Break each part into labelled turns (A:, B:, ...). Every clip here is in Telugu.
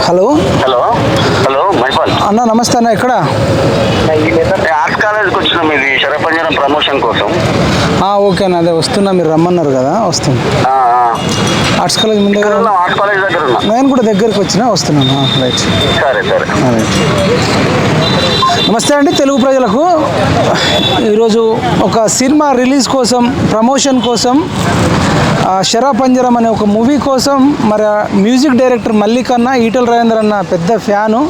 A: Hello. Hello.
B: అన్న నమస్తే అన్న ఎక్కడ?
A: ఆర్ట్స్ కాలేజ్కి వచ్చినాం ఇది శరపంజరం ప్రమోషన్ కోసం.
B: ఓకే అన్న అదే వస్తున్నా మీరు రమ్మన్నారు కదా
A: ఆ.
B: ఆర్ట్స్ కాలేజ్ ముందు
A: ఇక్కడ ఉన్నాం ఆర్ట్స్ కాలేజ్ దగ్గర ఉన్నాం.
B: నేను కూడా దగ్గరికి వచ్చినా వస్తున్నాను రైట్.
A: సరే సరే.
B: నమస్తే అండి తెలుగు ప్రజలకు. ఈరోజు ఒక సినిమా రిలీజ్ కోసం ప్రమోషన్ కోసం ఆ, శరాపంజరం అనే ఒక మూవీ కోసం మరి మ్యూజిక్ డైరెక్టర్ మల్లికన్న ఈటల రాజేంద్ర అన్న పెద్ద ఫ్యాను.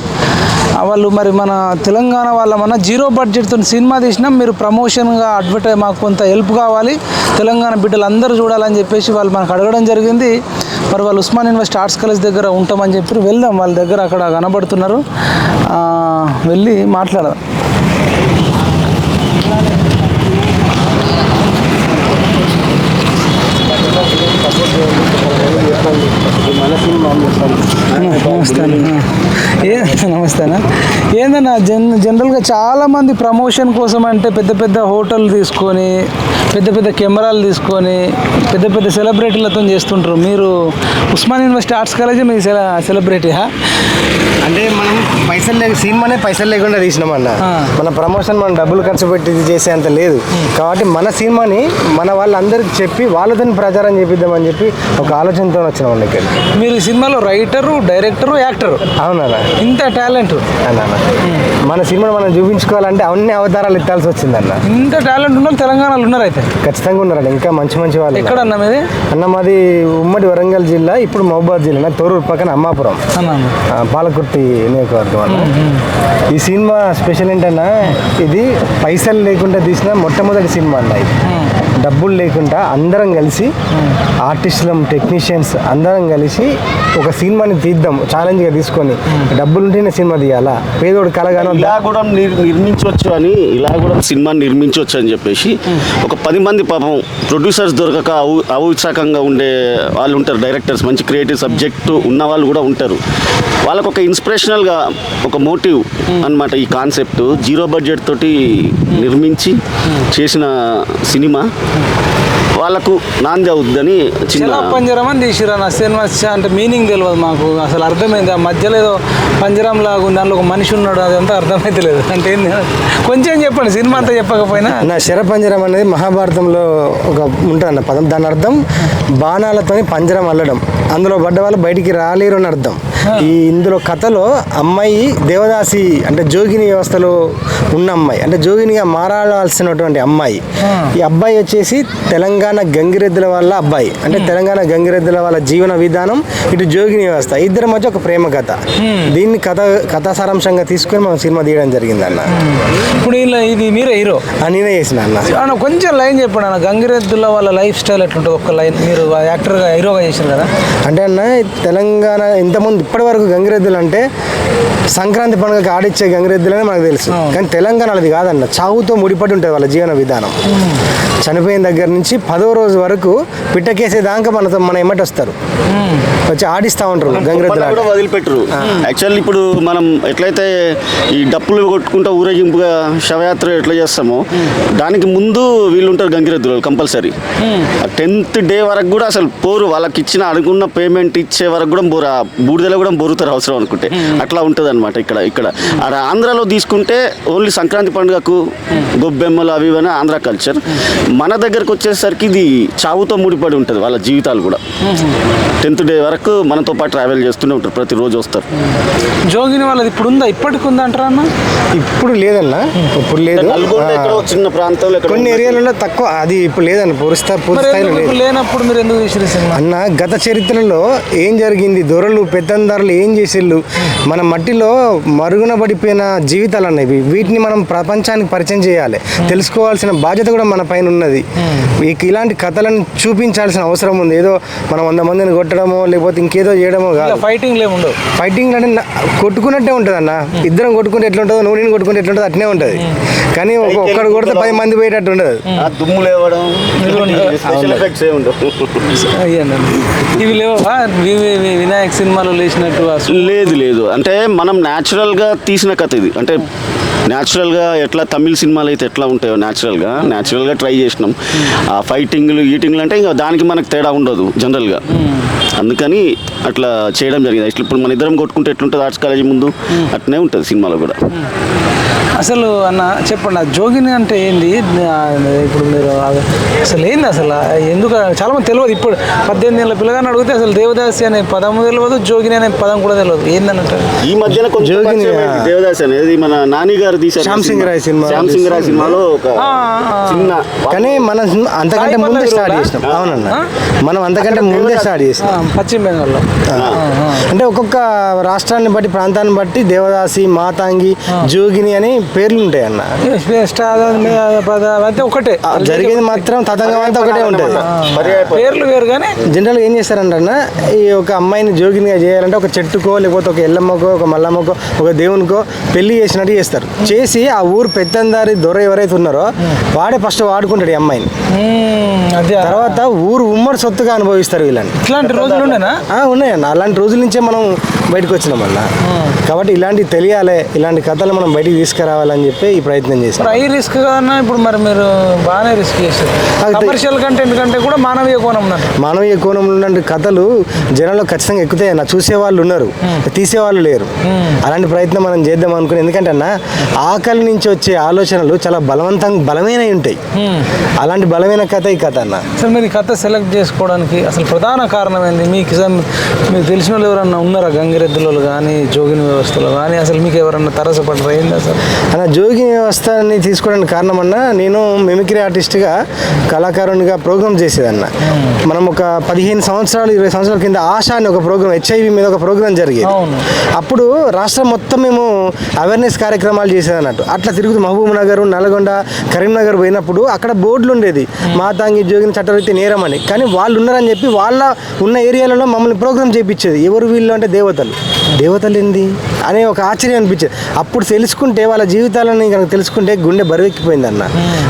B: వాళ్ళు మరి మన తెలంగాణ వాళ్ళ మన జీరో బడ్జెట్తో సినిమా తీసినాం మీరు ప్రమోషన్గా అడ్వర్టైజ్ మాకు కొంత హెల్ప్ కావాలి. తెలంగాణ బిడ్డలు అందరూ చూడాలని చెప్పేసి వాళ్ళు మనకు అడగడం జరిగింది. మరి వాళ్ళు ఉస్మాన్ యూనివర్సిటీ ఆర్ట్స్ కాలేజ్ దగ్గర ఉంటామని చెప్పి వెళ్దాం. వాళ్ళ దగ్గర అక్కడ కనబడుతున్నారు. వెళ్ళి మాట్లాడదాం. నమస్తే ఏ నమస్తే అన్న. ఏందన్నా జన్ జనరల్గా చాలామంది ప్రమోషన్ కోసం అంటే పెద్ద పెద్ద హోటల్ తీసుకొని పెద్ద పెద్ద కెమెరాలు తీసుకొని పెద్ద పెద్ద సెలబ్రిటీలతో చేస్తుంటారు. మీరు ఉస్మాన్ యూనివర్సిటీ ఆర్ట్స్ కాలేజీ మీ సెల సెలబ్రిటీయా
C: అంటే మనం పైసలు లేక సినిమానే పైసలు లేకుండా తీసినామన్న. మన ప్రమోషన్ మనం డబ్బులు ఖర్చు పెట్టి చేసేంత లేదు. కాబట్టి మన సినిమాని మన వాళ్ళందరికీ చెప్పి వాళ్ళతో ప్రచారం చేపిద్దామని చెప్పి ఒక ఆలోచనతో వచ్చినాం ఇక్కడ
B: మీరు ఈ సినిమాలో రైటరు డైరెక్టరు యాక్టరు.
C: అవునన్న.
B: ఇంత టాలెంట్.
C: అన్న మన సినిమాను మనం చూపించుకోవాలంటే అన్ని అవతారాలు ఎత్తాల్సి వచ్చిందన్న.
B: ఇంత టాలెంట్ ఉన్న తెలంగాణలో ఉన్నారు అయితే.
C: ఖచ్చితంగా ఉన్నారండి ఇంకా మంచి మంచి వాళ్ళు ఉన్నారు.
B: ఎక్కడన్నా మీది?
C: అన్న మాది ఉమ్మడి వరంగల్ జిల్లా ఇప్పుడు మహబూబాద్ జిల్లా తోరూరు పక్కన అమ్మాపురం.
B: అన్నా
C: పాలకుర్తి నియోజకవర్గం అన్న. ఈ సినిమా స్పెషల్ ఏంటన్నా ఇది పైసలు లేకుండా తీసిన మొట్టమొదటి సినిమా అన్న ఇది. డబ్బులు లేకుండా అందరం కలిసి ఆర్టిస్టులం టెక్నీషియన్స్ అందరం కలిసి ఒక సినిమాని తీద్దాం ఛాలెంజ్గా తీసుకొని డబ్బులు ఉంటేనే సినిమా తీయాలా? పేదోడు కలగానో
D: ఇలా కూడా నిర్మించవచ్చు అని ఇలా కూడా సినిమా నిర్మించవచ్చు అని చెప్పేసి ఒక పది మంది పాపం ప్రొడ్యూసర్స్ దొరకక అవు ఔత్సాహకంగా ఉండే వాళ్ళు ఉంటారు డైరెక్టర్స్ మంచి క్రియేటివ్ సబ్జెక్టు ఉన్న వాళ్ళు కూడా ఉంటారు. వాళ్ళకు ఒక ఇన్స్పిరేషనల్గా ఒక మోటివ్ అన్నమాట ఈ కాన్సెప్ట్ జీరో బడ్జెట్ తోటి నిర్మించి చేసిన సినిమా. వాళ్ళకు నాంది అవుద్దని చిన్న
B: పంజరం అని తీసిరా నా సినిమా అంటే మీనింగ్ తెలియదు మాకు. అసలు అర్థమైంది. ఆ మధ్యలో ఏదో పంజరం లాగా ఉంది. దాంట్లో ఒక మనిషి ఉన్నాడు. అదంతా అర్థమైతే లేదు. అంటే ఏంది? కొంచెం చెప్పండి. సినిమా అంతా చెప్పకపోయినా.
C: నా శరపంజరం అనేది మహాభారతంలో ఒక ఉంటుంది పదం. దాని అర్థం బాణాలతోని పంజరం అల్లడం. అందులో పడ్డ వాళ్ళు బయటికి రాలేరు అని అర్థం. ఈ ఇందులో కథలో అమ్మాయి దేవదాసి అంటే జోగిని వ్యవస్థలో ఉన్న అమ్మాయి. అంటే జోగినిగా మారాల్సినటువంటి అమ్మాయి. ఈ అబ్బాయి వచ్చేసి తెలంగాణ గంగిరెద్దుల వాళ్ళ అబ్బాయి. అంటే తెలంగాణ గంగిరెద్దుల వాళ్ళ జీవన విధానం ఇటు జోగిని వ్యవస్థ. ఇద్దరి మధ్య ఒక ప్రేమ కథ. దీన్ని కథ కథా సారాంశంగా తీసుకొని మనం సినిమా తీయడం జరిగింది అన్న
B: ఇప్పుడు ఇలా ఇది మీరే హీరో?
C: నేనే చేసిన అన్న.
B: కొంచెం లైన్ చెప్పండి అన్న. గంగిరెద్దుల వాళ్ళ లైఫ్ స్టైల్ ఎట్లుంటుంది? ఒక్క లైన్ మీరు యాక్టర్గా హీరోగా చేశారు కదా.
C: అంటే అన్న తెలంగాణ ఇంతకుముందు ఇప్పటి వరకు గంగిరెద్దులు అంటే సంక్రాంతి పండుగకి ఆడిచ్చే గంగిరెద్దులనే మనకు తెలుసు. కానీ తెలంగాణలో అది కాదన్న చావుతో ముడిపడి ఉంటుంది వాళ్ళ జీవన విధానం. చనిపోయిన దగ్గర నుంచి పదో రోజు వరకు పిట్టకేసే దాకా మనతో మన ఎమ్మటి వస్తారు. వచ్చి ఆడిస్తూ ఉంటారు గంగిరెద్దులు.
D: వదిలిపెట్టరు. యాక్చువల్లీ ఇప్పుడు మనం ఎట్లయితే ఈ డప్పులు కొట్టుకుంటూ ఊరేగింపుగా శవయాత్ర ఎట్లా చేస్తామో దానికి ముందు వీళ్ళు ఉంటారు గంగిరెద్దులు కంపల్సరీ టెన్త్ డే వరకు కూడా అసలు పోరు. వాళ్ళకి ఇచ్చిన అనుకున్న పేమెంట్ ఇచ్చే వరకు కూడా బోరు ఆ బూడిదలో కూడా బొరుతారు అవసరం అనుకుంటే. అట్లా ఉంటుంది అనమాట ఇక్కడ. ఇక్కడ ఆంధ్రాలో తీసుకుంటే ఓన్లీ సంక్రాంతి పండుగకు గొబ్బెమ్మలు అవి ఇవన్నీ ఆంధ్ర కల్చర్ మన దగ్గరకు వచ్చేసరికి ఇది చావుతో ముడిపడి ఉంటుంది వాళ్ళ జీవితాలు కూడా. టెన్త్ డే వరకు మనతో పాటు ట్రావెల్ చేస్తూనే ఉంటారు ప్రతిరోజు వస్తారు.
B: జోగిని వాళ్ళది ఇప్పుడు ఉందా ఇప్పటికి ఉందా అంటారా అన్న?
C: ఇప్పుడు లేదన్న. ఇప్పుడు లేదు.
D: చిన్న ప్రాంతంలో
C: కొన్ని ఏరియాలలో తక్కువ అది ఇప్పుడు లేదన్న. పూర్తి పూర్తి స్థాయిలో
B: లేనప్పుడు మీరు ఎందుకు
C: అన్న గత చరిత్రలో ఏం జరిగింది? దొరలు పెత్తందారులు ఏం చేసిళ్ళు? మన మట్టిలో మరుగున పడిపోయిన జీవితాలు అన్నవి వీటిని మనం ప్రపంచానికి పరిచయం చేయాలి. తెలుసుకోవాల్సిన బాధ్యత కూడా మన పైన ఉన్నది. ఇలాంటి కథలను చూపించాల్సిన అవసరం ఉంది. ఏదో మనం వంద మందిని కొట్టడమో లేకపోతే ఇంకేదో చేయడమో కాదు.
B: ఫైటింగ్
C: ఫైటింగ్ అంటే కొట్టుకున్నట్టే ఉంటుంది అన్న ఇద్దరం కొట్టుకుంటే ఎట్లా ఉంటుందో నువ్వు నేను కొట్టుకుంటే ఎట్లా ఉంటుందో అట్నే ఉంటుంది. కానీ ఒక- ఒక్కడు కొడితే పది మంది పోయేటట్టు ఉండదు.
D: ఆ దుమ్ము లేవడం స్పెషల్ ఎఫెక్ట్స్ ఏ ఉండవు.
B: అయ్యండి ఇవి లేవా వి- వి- వి- వినాయక్ సినిమాలో సు-
D: లేదు లేదు. అంటే మనం న్యాచురల్గా తీసిన కథ ఇది. అంటే న్యాచురల్గా ఎట్లా తమిళ సినిమాలు అయితే ఎట్లా ఉంటాయో న్యాచురల్గా న్యాచురల్గా ట్రై చేసినాం. ఆ ఫైటింగ్లు ఈటింగ్లు అంటే ఇంకా దానికి మనకు తేడా ఉండదు జనరల్గా అందుకని అట్లా చేయడం జరిగింది. ఇప్పుడు మన ఇద్దరం కొట్టుకుంటే ఎట్లుంటుంది? ఆర్ట్స్ కాలేజీ ముందు అట్నే ఉంటుంది సినిమాలో కూడా.
B: అసలు అన్న చెప్పండి ఆ జోగిని అంటే ఏంది? ఇప్పుడు మీరు అసలు ఏంది అసలు? ఎందుకు చాలా మంది తెలియదు ఇప్పుడు పద్దెనిమిది ఏళ్ళ పిల్లగాని అడిగితే అసలు దేవదాసి అనే పదం తెలియదు జోగిని అనే పదం కూడా తెలియదు ఏందన్నట్టు
D: ఈ మధ్యన కొంచెం
C: జోగిని,
D: దేవదాస్ అనేది మన నాని గారు
C: శ్యామ్ సింగ్ రాయ్ సినిమా.
D: శ్యామ్ సింగ్ రాయ్ సినిమాలో ఒక. చిన్న
C: కానీ మనం అంతకంటే ముందే స్టార్ట్? చేసినాం. అవునన్న? మనం అంతకంటే ముందే స్టార్ట్ చేసినాం.
B: పశ్చిమ బెంగాల్లో.
C: అంటే ఒక్కొక్క రాష్ట్రాన్ని బట్టి ప్రాంతాన్ని బట్టి దేవదాసి మాతాంగి జోగిని అని పేర్లు ఉంటాయి అన్న
B: ఒకటే
C: జరిగేది మాత్రం తతంగం అంతా ఒకటే ఉంటుంది.
B: పేర్లు వేరు కానీ
C: జనరల్గా ఏం చేస్తారంటన్న ఈ ఒక అమ్మాయిని జోగినిగా చేయాలంటే ఒక చెట్టుకో లేకపోతే ఒక ఎల్లమ్మకో ఒక మల్లమ్మకో ఒక దేవునికో పెళ్ళి చేసినట్టు చేస్తారు. చేసి ఆ ఊరు పెత్తందారి దొర ఎవరైతే ఉన్నారో వాడే ఫస్ట్ వాడుకుంటాడు ఈ అమ్మాయిని. తర్వాత ఊరు ఉమ్మడి సొత్తుగా అనుభవిస్తారు వీళ్ళని.
B: ఇట్లాంటి రోజులు
C: ఉన్నాయన్న. అలాంటి రోజుల నుంచే మనం బయటకు వచ్చినాం అన్న కాబట్టి ఇలాంటివి తెలియాలి ఇలాంటి కథలు మనం బయటికి తీసుకురావాలని చెప్పి ఈ ప్రయత్నం చేశాం.
B: హై రిస్క్ కదన్నా ఇప్పుడు మరి మీరు బాగానే రిస్క్ చేస్తారు కమర్షియల్ కంటెంట్ కంటే కూడా మానవీయ కోణం
C: మానవీయ కోణంలో ఉన్న కథలు జనంలో ఖచ్చితంగా ఎక్కుతాయి అన్న. చూసే వాళ్ళు ఉన్నారు. తీసే వాళ్ళు లేరు. అలాంటి ప్రయత్నం మనం చేద్దాం అనుకుని ఎందుకంటే అన్న ఆకలి నుంచి వచ్చే ఆలోచనలు చాలా బలవంతంగా బలమైనవి ఉంటాయి. అలాంటి బలమైన కథ ఈ కథ అన్న.
B: అసలు మీరు కథ సెలెక్ట్ చేసుకోవడానికి అసలు ప్రధాన కారణం ఏంది? మీకు మీకు తెలిసిన వాళ్ళు ఎవరన్నా ఉన్నారా? గంగిరెద్దులలో కానీ జోగిని వ్యవస్థలో కానీ అసలు మీకు ఎవరన్నా తరసపడరా ఏంది అసలు?
C: అన్న జోగి వ్యవస్థని తీసుకోవడానికి కారణం అన్న నేను మిమిక్రీ ఆర్టిస్ట్గా కళాకారునిగా ప్రోగ్రామ్ చేసేదన్న. మనం ఒక పదిహేను సంవత్సరాలు ఇరవై సంవత్సరాల కింద ఆశ అని ఒక ప్రోగ్రామ్ హెచ్ఐవి మీద ఒక ప్రోగ్రామ్ జరిగేది. అప్పుడు రాష్ట్రం మొత్తం మేము అవేర్నెస్ కార్యక్రమాలు చేసేదన్నట్టు. అట్లా తిరుగుతూ మహబూబ్ నగర్ నల్గొండ కరీంనగర్ పోయినప్పుడు అక్కడ బోర్డులు ఉండేది. మాతాంగి జోగిని చట్టరీతి నేరం అని. కానీ వాళ్ళు ఉన్నారని చెప్పి వాళ్ళ ఉన్న ఏరియాలలో మమ్మల్ని ప్రోగ్రామ్ చేయించేది ఎవరు వీళ్ళు అంటే దేవతలు. దేవతలు ఏంది అనే ఒక ఆశ్చర్యం అనిపించేది. అప్పుడు తెలుసుకుంటే వాళ్ళ జీవితాలని కనుక తెలుసుకుంటే గుండె బరువెక్కిపోయింది అన్న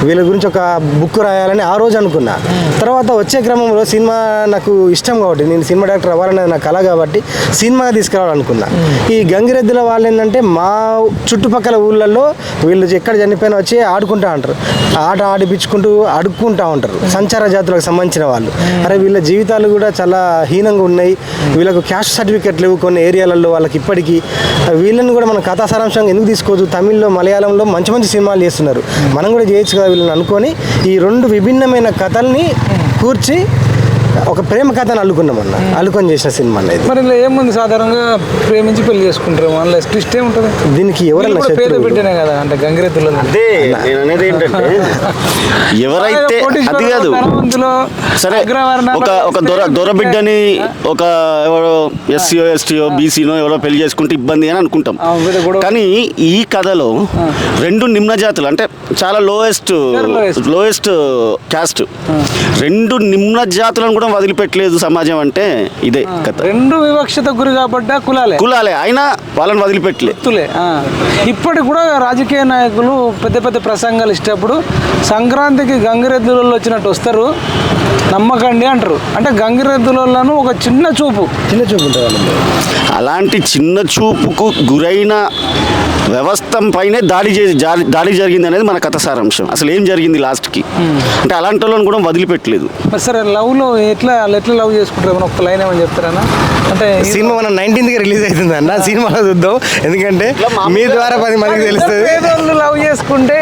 C: వీళ్ళ గురించి ఒక బుక్ రాయాలని ఆ రోజు అనుకున్నా. తర్వాత వచ్చే క్రమంలో సినిమా నాకు ఇష్టం కాబట్టి నేను సినిమా డైరెక్టర్ అవ్వాలనేది నా కళ కాబట్టి సినిమా తీసుకురావాలనుకున్నా. ఈ గంగిరెద్దుల వాళ్ళు ఏంటంటే మా చుట్టుపక్కల ఊళ్ళల్లో వీళ్ళు ఎక్కడ చనిపోయినా వచ్చి ఆడుకుంటా ఉంటారు. ఆట ఆడిపించుకుంటూ అడుక్కుంటా ఉంటారు. సంచార జాతులకు సంబంధించిన వాళ్ళు. అరే వీళ్ళ జీవితాలు కూడా చాలా హీనంగా ఉన్నాయి. వీళ్ళకు క్యాస్ట్ సర్టిఫికెట్ లేవు కొన్ని ఏరియాలలో. వాళ్ళకి ఇప్పటికీ వీళ్ళని కూడా మనం కథా సారాంశంగా ఎందుకు తీసుకోవచ్చు తమిళ్ళో మలయాళంలో మంచి మంచి సినిమాలు చేస్తున్నారు. మనం కూడా చేయొచ్చు కదా వీళ్ళని అనుకొని ఈ రెండు విభిన్నమైన కథల్ని కూర్చి ఒక ప్రేమ కథను అల్లుకున్నాం అన్న అల్లుకొని చేసిన సినిమా
B: మరి ఏముంది? సాధారణంగా ప్రేమించి పెళ్ళి చేసుకుంటారు అందులో ట్విస్ట్ ఏముంటుంది?
C: దీనికి
B: వీళ్ళు
C: ఎవరన్నా
B: కూడా పేద
C: శత్రువులు?
B: బిడ్డనే కదా అంటే గంగిరెద్దులలో
D: అదే నేను అనేది ఏంటంటే ఎవరైతే అది కాదు సరే ఒక ఒక దొర దొర బిడ్డని ఒక ఎవరో ఎస్సీఓ ఎస్టీఓ బీసీనో ఎవరో పెళ్ళి చేసుకుంటే ఇబ్బంది అని అనుకుంటాం.
B: ఆ, వీళ్ళ గొడవ.
D: కానీ ఈ కథలో రెండు నిమ్న జాతులు అంటే చాలా లోయెస్ట్
B: lowest.
D: లోయెస్ట్ క్యాస్ట్ రెండు నిమ్న జాతులను కూడా వదిలిపెట్టలేదు సమాజం అంటే ఇదే కథ.
B: రెండు వివక్షత గురి కాబట్ట కులాలే.
D: కులాలే అయినా వాళ్ళని వదిలిపెట్టలే.
B: వ్యక్తులే ఆ. ఇప్పటికి కూడా రాజకీయ నాయకులు పెద్ద పెద్ద ప్రసంగాలు ఇచ్చేటప్పుడు సంక్రాంతికి గంగిరెద్దులలో వచ్చినట్టు వస్తారు నమ్మకండి అంటారు. అంటే గంగిరెద్దులను ఒక చిన్న చూపు.
C: చిన్న చూపు.
D: అలాంటి చిన్న చూపుకు గురైన వ్యవస్థ పైనే దాడి దాడి జరిగింది అనేది మన కథ సారాంశం. అసలు ఏం జరిగింది లాస్ట్కి? అంటే అలాంటి వాళ్ళని కూడా వదిలిపెట్టలేదు.
B: మరి సరే లవ్లో ఎట్లా వాళ్ళు ఎట్లా లవ్ చేసుకుంటారు? ఒక్క లైన్ ఏమని చెప్తారా అంటే
C: సినిమా మనం నైన్టీన్త్కి రిలీజ్ అవుతుంది అన్న. సినిమాలో చూద్దాం. ఎందుకంటే మీ ద్వారా పది మందికి తెలుస్తుంది.
B: లవ్ చేసుకుంటే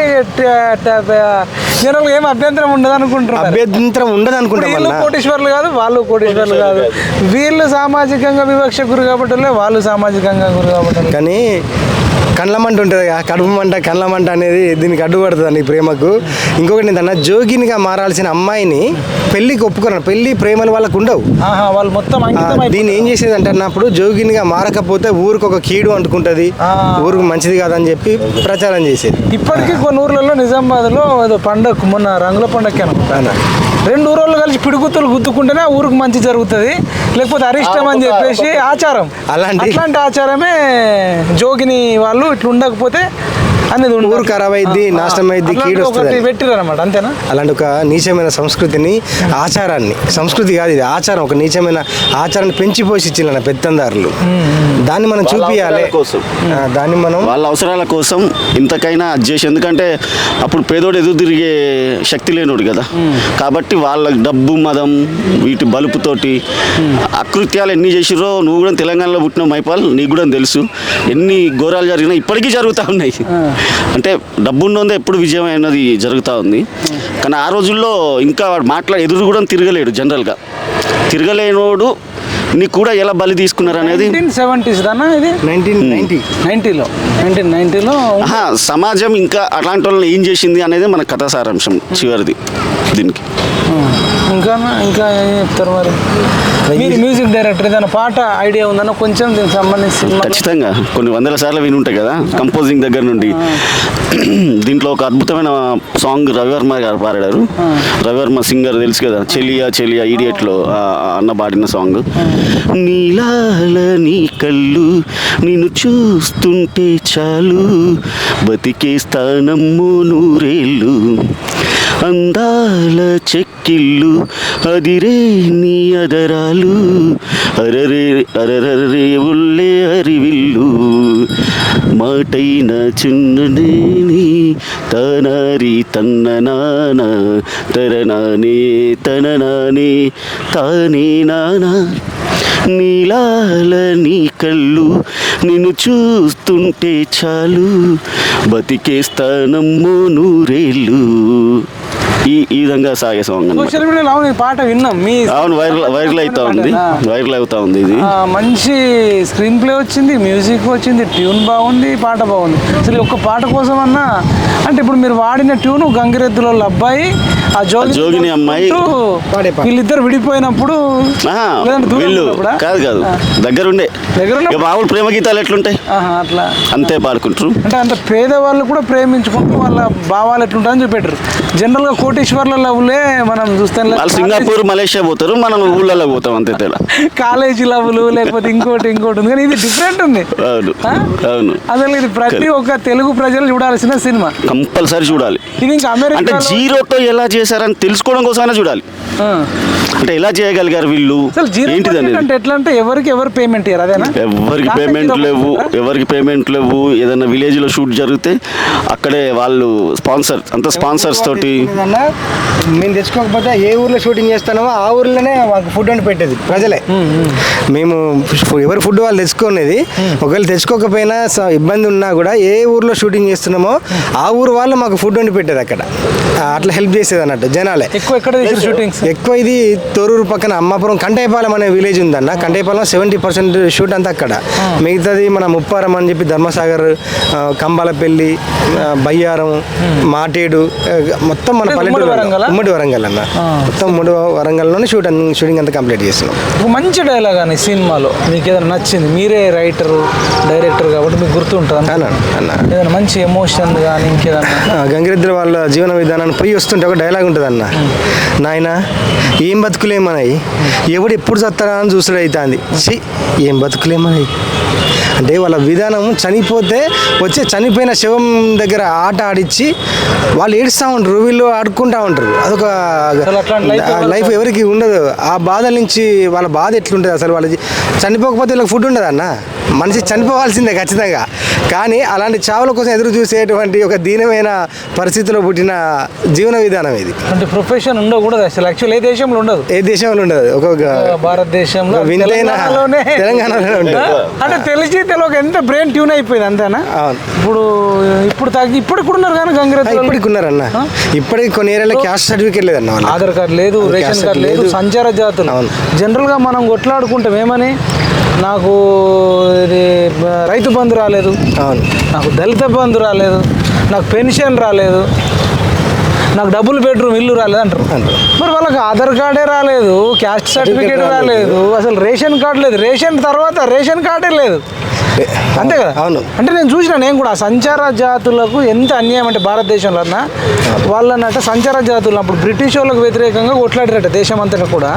B: జనరల్ ఏం అభ్యంతరం ఉండదు అనుకుంటున్నారు
C: అభ్యంతరం ఉండదు
B: ఇప్పుడు
C: అనుకుంటాం
B: వీళ్ళు
C: అన్న.
B: కోటీశ్వర్లు కాదు వాళ్ళు కోటీశ్వర్లు కాదు. వీళ్ళు సామాజికంగా వివక్ష గురి కాబట్టి వాళ్ళు సామాజికంగా గురి కాబట్టి
C: కానీ కండ్ల మంట ఉంటుంది కదా కడుపు మంట కండ్ల మంట అనేది దీనికి అడ్డుపడుతుంది ప్రేమకు. ఇంకొకటి ఏంటన్నా జోగినిగా మారాల్సిన అమ్మాయిని పెళ్ళికి ఒప్పుకున్నాను పెళ్ళి ప్రేమలు వాళ్ళకు ఉండవు.
B: ఆహా వాళ్ళు మొత్తం
C: దీన్ని ఏం చేసేది అంటే అన్నప్పుడు జోగినిగా మారకపోతే ఊరికి ఒక కీడు అంటుకుంటుంది. ఊరికి మంచిది కాదని చెప్పి ప్రచారం చేసేది.
B: ఇప్పటికీ కొన్ని ఊర్లలో నిజామాబాద్లో ఏదో పండగ మొన్న రంగుల పండగకి
C: అవునా?
B: రెండు ఊరోళ్ళు కలిసి పిడుగుతులు గుద్దుకుంటేనే ఆ ఊరికి మంచి జరుగుతుంది. లేకపోతే అరిష్టం అని చెప్పేసి ఆచారం.
C: అలాంటి-
B: అట్లాంటి ఆచారమే జోగిని వాళ్ళు ఇట్లా ఉండకపోతే అనేది.
C: ఊరు ఖరాబ్ అయింది నాశనం అయింది కీడు వస్తుంది
B: అంతేనా?
C: అలాంటి ఒక నీచమైన సంస్కృతిని ఆచారాన్ని సంస్కృతి కాదు ఇది ఆచారం ఒక నీచమైన ఆచారాన్ని పెంచి పోషించిన పెత్తందారులు. దాన్ని మనం చూపియాలి.
D: అవసరాల కోసం.
C: దాన్ని మనం
D: వాళ్ళ అవసరాల కోసం ఇంతకైనా అది చేసి ఎందుకంటే అప్పుడు పేదోడు ఎదురు తిరిగే శక్తి లేనోడు కదా. కాబట్టి వాళ్ళ డబ్బు మదం వీటి బలుపుతోటి అకృత్యాలు ఎన్ని చేసిరో నువ్వు కూడా తెలంగాణలో పుట్టిన మైపాల్ నీకు కూడా తెలుసు. ఎన్ని ఘోరాలు జరిగినా ఇప్పటికీ జరుగుతూ ఉన్నాయి. అంటే డబ్బు ఎప్పుడు విజయం అయినది జరుగుతూ ఉంది. కానీ ఆ రోజుల్లో ఇంకా వాడు మాట్లాడే ఎదురు కూడా తిరగలేడు జనరల్గా. తిరగలేనోడు నీకు కూడా ఎలా బలి తీసుకున్నారు అనేది
B: నైన్టీన్ సెవెంటీస్ దానా ఇది?
C: నైన్టీన్ నైన్టీ
B: నైన్టీలో నైన్టీన్ నైన్టీలో
D: ఆహా, సమాజం ఇంకా అట్లాంటి వాళ్ళని ఏం చేసింది అనేది మన కథా సారాంశం చివరిది దీనికి.
B: ఇంకా ఇంకా ఏం చెప్తారు మరి? మీరు మ్యూజిక్. డైరెక్టర్ ఏదైనా పాట ఐడియా ఉందన్న కొంచెం దీనికి సంబంధించి సినిమా
D: ఖచ్చితంగా. కొన్ని వందల సార్లు విని ఉంటాయి కదా కంపోజింగ్ దగ్గర నుండి. దీంట్లో ఒక అద్భుతమైన సాంగ్ రవివర్మ గారు పాడారు. రవివర్మ సింగర్ తెలుసు కదా చెలియా చెలియా ఈడియట్లో అన్న పాడిన సాంగ్ నీలాల నీ కళ్ళు నిన్ను చూస్తుంటే చాలు. బతికే స్థానము నూరేళ్ళు. అందాల చెక్కిళ్ళు అదిరే నీ అదరాలు. అరరే అరరరే ఉల్లే అరివిల్లు. మాటైన చిన్ననేని తనారి తన్న నాన. తరనానే తన నానే తానే నానా. నీలాల నీ కళ్ళు నిన్ను చూస్తుంటే చాలు. బతికేస్తానమ్మో నూరేళ్ళు. ఈ ఈ విధంగా సాగే సాంగ్ అన్నమాట.
B: సోషల్ మీడియాలో అవును ఈ పాట విన్నాం. మీ
D: అవును వైరల్ వైరల్ అవుతా ఉంది. వైరల్ అవుతా ఉంది ఇది.
B: ఆ, మంచి స్క్రీన్ ప్లే వచ్చింది మ్యూజిక్ వచ్చింది ట్యూన్ బాగుంది పాట బాగుంది. అసలు ఒక్క పాట కోసం అన్నా అంటే ఇప్పుడు మీరు వాడిన ట్యూన్ గంగిరెద్దులో అబ్బాయి ఆ జోగి
D: జోగిని అమ్మాయి.
C: పాడే పాట.
B: వీళ్ళిద్దరు విడిపోయినప్పుడు
D: ఆహా,
B: లేదంటే దూరం
D: వీళ్ళు
B: ఉన్నప్పుడా?
D: కాదు కాదు దగ్గరుండే.
B: దగ్గర ఉన్న-
D: ఇక మామూలు ప్రేమ గీతాలు ఎట్లుంటాయి?
B: ఆహా, అట్లా.
D: అంతే పాడుకుంటారు.
B: అంటే అంత పేదవాళ్ళు కూడా ప్రేమించుకుంటూ వాళ్ళ భావాలు ఎట్లుంటాయని చూపెట్టారు జనరల్గా కోటేశ్వర్ల లవ్లే మనం చూస్తాం
D: వాళ్ళు సింగపూర్ మలేషియా పోతారు మనం ఊళ్ళలో పోతాం అంతే తేడా.
B: కాలేజీ లవ్లు లేకపోతే ఇంకోటి ఇంకోటి ఉంది. కానీ ఇది డిఫరెంట్ ఉంది.
D: అవును? అవును.
B: అసలు ఇది ప్రతి ఒక్క తెలుగు ప్రజలు చూడాల్సిన సినిమా.
D: కంపల్సరీ చూడాలి.
B: ఇది ఇంకా
D: అంటే
B: అమెరికా
D: జీరోతో ఎలా చేశారని తెలుసుకోవడం కోసమైనా చూడాలి. అంటే ఎలా చేయగలిగారు వీళ్ళు?
B: అసలు జీరో
D: ఏంటిది
B: బడ్జెట్
D: అనేది?
B: అంటే ఎట్లా అంటే ఎవరికి ఎవరు పేమెంట్ ఇయ్యారు అదేనా?
D: ఎవరికి పేమెంట్ లేవు? ఎవరికి పేమెంట్ లేవు ఏదైనా విలేజ్లో షూట్ జరిగితే అక్కడే వాళ్ళు స్పాన్సర్ అంత స్పాన్సర్స్ తోటి
C: ఏదన్నా మేము తెచ్చుకోకపోతే ఏ ఊర్లో షూటింగ్ చేస్తానో ఆ ఊర్లోనే మాకు ఫుడ్ వండి పెట్టేది ప్రజలే. మేము ఎవరు ఫుడ్ వాళ్ళు తెచ్చుకునేది ఒకవేళ తెచ్చుకోకపోయినా ఇబ్బంది ఉన్నా కూడా ఏ ఊర్లో షూటింగ్ చేస్తున్నామో ఆ ఊరు వాళ్ళు మాకు ఫుడ్ వండి పెట్టేది అక్కడ. అట్లా హెల్ప్ చేసేది అన్నట్టు జనాలే.
B: ఎక్కువ ఎక్కడ షూటింగ్స్
C: ఎక్కువ ఇది తొరూరు పక్కన అమ్మాపురం కంటైపాలెం అనే విలేజ్ ఉందన్న. కంటైపాలెం సెవెంటీ పర్సెంట్ షూట్ అంతా అక్కడ. మిగతాది మన ముప్పారం అని చెప్పి ధర్మసాగర్ కంబాలపల్లి బయ్యారం మాటేడు మొత్తం మన పల్లెటూరు
B: వరంగలా?
C: ఉమ్మడి వరంగల్ అన్న మొత్తం ఉమ్మడి వరంగల్లోనే షూట్ షూటింగ్ అంతా కంప్లీట్ చేస్తున్నాం
B: ఒక మంచి డైలాగ్ అని సినిమాలో మీకు ఏదైనా నచ్చింది? మీరే రైటర్ డైరెక్టర్ కాబట్టి మీకు గుర్తుంటుంది?
C: అన్న అన్న.
B: ఏదైనా మంచి ఎమోషన్ కానీ ఇంకేదన్నా?
C: గంగిరెద్దుల వాళ్ళ జీవన విధానాన్ని పోయి వస్తుంటే ఒక డైలాగ్ ఉంటుంది అన్న. నాయన ఏం బతుకులేమన్నాయి ఎవడు ఎప్పుడు చస్తారా అని చూసుడు అవుతుంది ఏం బతుకులేమన్నాయి అంటే వాళ్ళ విధానం చనిపోతే వచ్చే చనిపోయిన శవం దగ్గర ఆట ఆడిచ్చి వాళ్ళు ఏడుస్తూ ఉంటారు వీళ్ళు ఆడుకుంటూ ఉంటారు. అదొక లైఫ్ ఎవరికి ఉండదు. ఆ బాధ నుంచి వాళ్ళ బాధ ఎట్లుంటుంది అసలు వాళ్ళ చనిపోకపోతే వీళ్ళకి ఫుడ్ ఉండదు అన్న? మనిషి చనిపోవాల్సిందే ఖచ్చితంగా. కానీ అలాంటి చావుల కోసం ఎదురు చూసేటువంటి ఒక దీనమైన పరిస్థితిలో పుట్టిన జీవన విధానం ఇది.
B: అంటే ప్రొఫెషన్ ఉండకూడదు అసలు. యాక్చువల్ ఏ దేశంలో ఉండదు.
C: ఏ దేశంలో ఉండదు. ఒక
B: భారతదేశంలో
C: వింతైన
B: తెలంగాణలోనే.
C: ఉంటుంది.
B: అంటే తెలిసి తెలియక ఎంత బ్రెయిన్ ట్యూన్ అయిపోయింది అంతేనా?
C: అవును.
B: ఇప్పుడు ఇప్పుడు తగ్గి ఇప్పుడు కూడా ఉన్నారు కానీ గంగిరెద్దు
C: ఇప్పటికి ఉన్నారన్న. ఇప్పటికి కొన్ని ఏరియాలో క్యాస్ట్ సర్టిఫికేట్ లేదన్న వాళ్ళు
B: ఆధార్ కార్డు లేదు రేషన్
C: క్యాస్ట్
B: కార్డు లేదు
C: లేదు.
B: సంచార జాతులు.
C: అవును.
B: జనరల్గా మనం కొట్లాడుకుంటాం ఏమని? నాకు ఇది బ- రైతు బంధు రాలేదు.
C: అవును.
B: నాకు దళిత బంధు రాలేదు. నాకు పెన్షన్ రాలేదు. నాకు డబుల్ బెడ్రూమ్ ఇల్లు రాలేదు అంటారు.
C: అంటారు.
B: మరి వాళ్ళకి ఆధార్ కార్డే రాలేదు క్యాస్ట్ సర్టిఫికేట్ రాలేదు అసలు రేషన్ కార్డు లేదు. రేషన్ తర్వాత రేషన్ కార్డే లేదు. అంతే కదా?
C: అవును.
B: అంటే నేను చూసిన నేను కూడా సంచార జాతులకు ఎంత అన్యాయం అంటే భారతదేశంలో అన్న వాళ్ళన్నట్టు సంచార జాతులు అప్పుడు బ్రిటిష్ వాళ్ళకు వ్యతిరేకంగా కొట్లాడారట దేశం అంతటా కూడా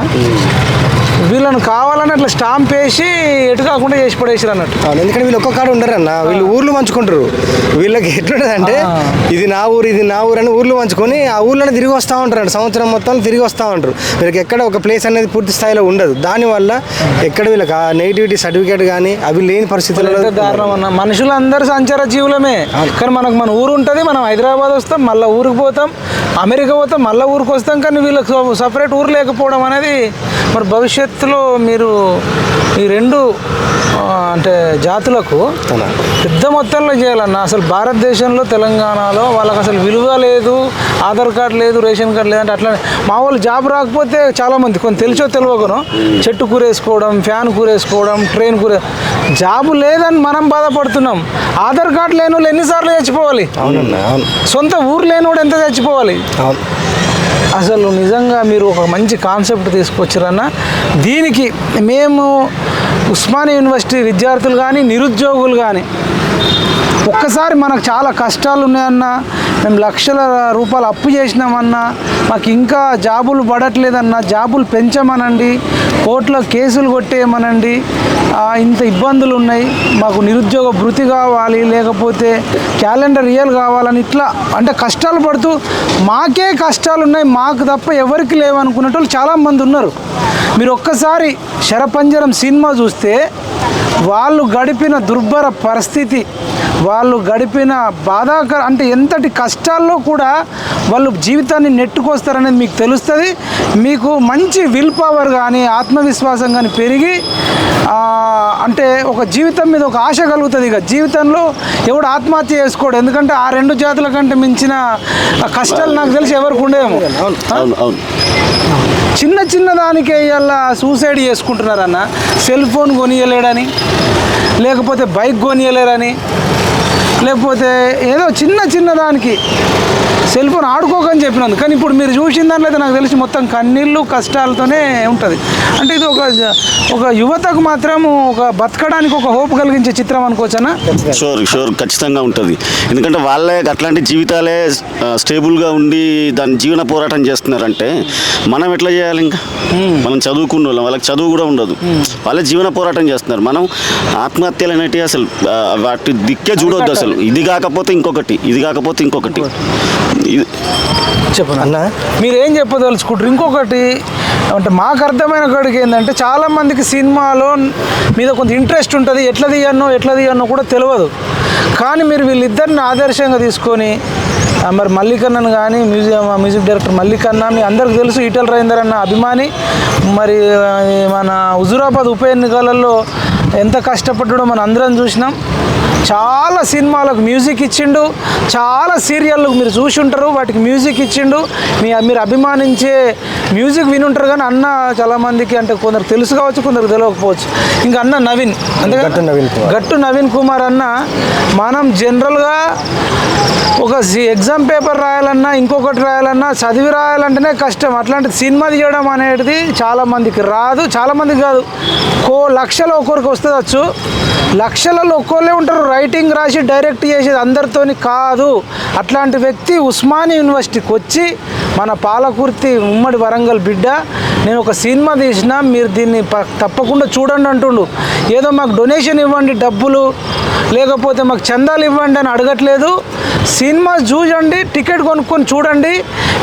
B: వీళ్ళని కావాలని అట్లా స్టాంప్ వేసి ఎటు కాకుండా చేసి పడేసారు అన్నట్టు.
C: ఎందుకంటే వీళ్ళు ఒక్క కాడ ఉండరు అన్న వీళ్ళు ఊర్లు పంచుకుంటారు. వీళ్ళకి ఎట్లుంటుంది అంటే ఇది నా ఊరు ఇది నా ఊరు అని ఊర్లు పంచుకొని ఆ ఊర్లోనే తిరిగి వస్తూ ఉంటారు సంవత్సరం మొత్తం తిరిగి వస్తూ ఉంటారు. వీళ్ళకి ఎక్కడ ఒక ప్లేస్ అనేది పూర్తి స్థాయిలో ఉండదు. దానివల్ల ఎక్కడ వీళ్ళకి ఆ నెగిటివిటీ సర్టిఫికేట్ కానీ అవి లేని పరిస్థితుల్లో
B: దారుణం అన్న. మనుషులందరూ సంచార జీవులమే. కానీ మనకు మన ఊరు ఉంటుంది మనం హైదరాబాద్ వస్తాం మళ్ళీ ఊరికి పోతాం అమెరికా పోతాం మళ్ళీ ఊరికి వస్తాం కానీ వీళ్ళకి సపరేట్ ఊరు లేకపోవడం అనేది మరి భవిష్యత్తులో మీరు ఈ రెండు అంటే జాతులకు. పెద్ద మొత్తంలో చేయాలన్న అసలు భారతదేశంలో తెలంగాణలో వాళ్ళకి అసలు విలువ లేదు ఆధార్ కార్డు లేదు రేషన్ కార్డు లేదంటే అట్లా మా వాళ్ళు జాబ్ రాకపోతే చాలామంది కొన్ని తెలిసో తెలియకను చెట్టు కూరేసుకోవడం ఫ్యాన్ కూరేసుకోవడం ట్రైన్ కూరే జాబు లేదని మనం బాధపడుతున్నాం. ఆధార్ కార్డు లేని వాళ్ళు ఎన్నిసార్లు చచ్చిపోవాలి? సొంత ఊరు లేనివాడు ఎంత చచ్చిపోవాలి?
C: అవును.
B: అసలు నిజంగా మీరు ఒక మంచి కాన్సెప్ట్ తీసుకొచ్చారన్న దీనికి మేము ఉస్మానియా యూనివర్సిటీ విద్యార్థులు కానీ నిరుద్యోగులు కానీ ఒక్కసారి మనకు చాలా కష్టాలు ఉన్నాయన్నా మేము లక్షల రూపాయలు అప్పు చేసినామన్నా మాకు ఇంకా జాబులు పడట్లేదన్న జాబులు పెంచమనండి కోర్టులో కేసులు కొట్టేయమనండి. ఇంత ఇబ్బందులు ఉన్నాయి. మాకు నిరుద్యోగ భృతి కావాలి లేకపోతే క్యాలెండర్ రియల్ కావాలని ఇట్లా అంటే కష్టాలు పడుతూ మాకే కష్టాలు ఉన్నాయి మాకు తప్ప ఎవరికి లేవనుకునేటోళ్ళు చాలామంది ఉన్నారు. మీరు ఒక్కసారి శరపంజరం సినిమా చూస్తే వాళ్ళు గడిపిన దుర్భర పరిస్థితి వాళ్ళు గడిపిన బాధాకర అంటే ఎంతటి కష్టాల్లో కూడా వాళ్ళు జీవితాన్ని నెట్టుకొస్తారనేది మీకు తెలుస్తుంది. మీకు మంచి విల్ పవర్ కానీ ఆత్మవిశ్వాసం కానీ పెరిగి అంటే ఒక జీవితం మీద ఒక ఆశ కలుగుతుంది ఇక. జీవితంలో ఎవడు ఆత్మహత్య చేసుకోడు. ఎందుకంటే ఆ రెండు జాతుల కంటే మించిన కష్టాలు నాకు తెలిసి ఎవరికి ఉండేమో. చిన్న చిన్న దానికే ఇవాళ సూసైడ్ చేసుకుంటున్నారన్న. సెల్ ఫోన్ కొనియలేడని. లేకపోతే బైక్ కొనియలేరని లేకపోతే ఏదో చిన్న చిన్న దానికి సెల్ ఫోన్ ఆడుకోకని చెప్పినందు కానీ ఇప్పుడు మీరు చూసిన దాంట్లో అయితే నాకు తెలిసి మొత్తం కన్నీళ్ళు కష్టాలతోనే ఉంటుంది. అంటే ఇది ఒక ఒక యువతకు మాత్రం ఒక బతకడానికి ఒక హోప్ కలిగించే చిత్రం అనుకోవచ్చనా?
D: షూర్ షూర్ ఖచ్చితంగా ఉంటుంది. ఎందుకంటే వాళ్ళే అట్లాంటి జీవితాలే స్టేబుల్గా ఉండి దాని జీవన పోరాటం చేస్తున్నారంటే మనం ఎట్లా చేయాలి ఇంకా? మనం చదువుకున్న వాళ్ళం వాళ్ళకి చదువు కూడా ఉండదు. వాళ్ళే జీవన పోరాటం చేస్తున్నారు. మనం ఆత్మహత్యలు అనేటివి అసలు వాటి దిక్కే చూడొద్దు అసలు. ఇది కాకపోతే ఇంకొకటి ఇది కాకపోతే ఇంకొకటి. ఇది
B: చెప్పను?
C: అన్న?
B: మీరు ఏం చెప్పదలుచుకుంటారు? ఇంకొకటి అంటే మాకు అర్థమైన కాడికి ఏంటంటే చాలా మందికి సినిమాలో మీద కొంత ఇంట్రెస్ట్ ఉంటుంది. ఎట్లా తీయన్నో ఎట్లా తీయన్నో కూడా తెలియదు. కానీ మీరు వీళ్ళిద్దరిని ఆదర్శంగా తీసుకొని మరి మల్లికన్నను కానీ మ్యూజియం మ్యూజిక్ డైరెక్టర్ మల్లికన్న మీ అందరికి తెలుసు ఈటల రాజేందర్ అన్న అభిమాని. మరి మన హుజురాబాద్ ఉప ఎన్నికలలో ఎంత కష్టపడ్డాడో మనం అందరం చూసినాం. చాలా సినిమాలకు మ్యూజిక్ ఇచ్చిండు చాలా సీరియళ్ళకు మీరు చూసి ఉంటారు వాటికి మ్యూజిక్ ఇచ్చిండు. మీ మీరు అభిమానించే మ్యూజిక్ వినుంటారు కానీ అన్న చాలా మందికి అంటే కొందరు తెలుసు కావచ్చు కొందరు తెలియకపోవచ్చు ఇంకా అన్న నవీన్?
C: గట్టు నవీన్.
B: గట్టు నవీన్ కుమార్ అన్న మనం జనరల్గా ఒక ఎగ్జామ్ పేపర్ రాయాలన్నా ఇంకొకటి రాయాలన్నా చదివి రాయాలంటేనే కష్టం. అట్లాంటి సినిమా తీయడం అనేది చాలా మందికి రాదు చాలా మందికి కాదు. కో లక్షలో ఒక్కొరికి వస్తుందచ్చు. లక్షలలో ఒక్కోళ్ళే ఉంటారు. రైటింగ్ రాసి డైరెక్ట్ చేసేది అందరితోని కాదు. అట్లాంటి వ్యక్తి ఉస్మాని యూనివర్సిటీకి వచ్చి మన పాలకుర్తి ఉమ్మడి వరంగల్ బిడ్డ నేను ఒక సినిమా తీసిన మీరు దీన్ని ప- తప్పకుండా చూడండి అంటుండు. ఏదో మాకు డొనేషన్ ఇవ్వండి డబ్బులు. లేకపోతే మాకు చందాలు ఇవ్వండి అని అడగట్లేదు. సినిమా చూడండి టికెట్ కొనుక్కొని చూడండి.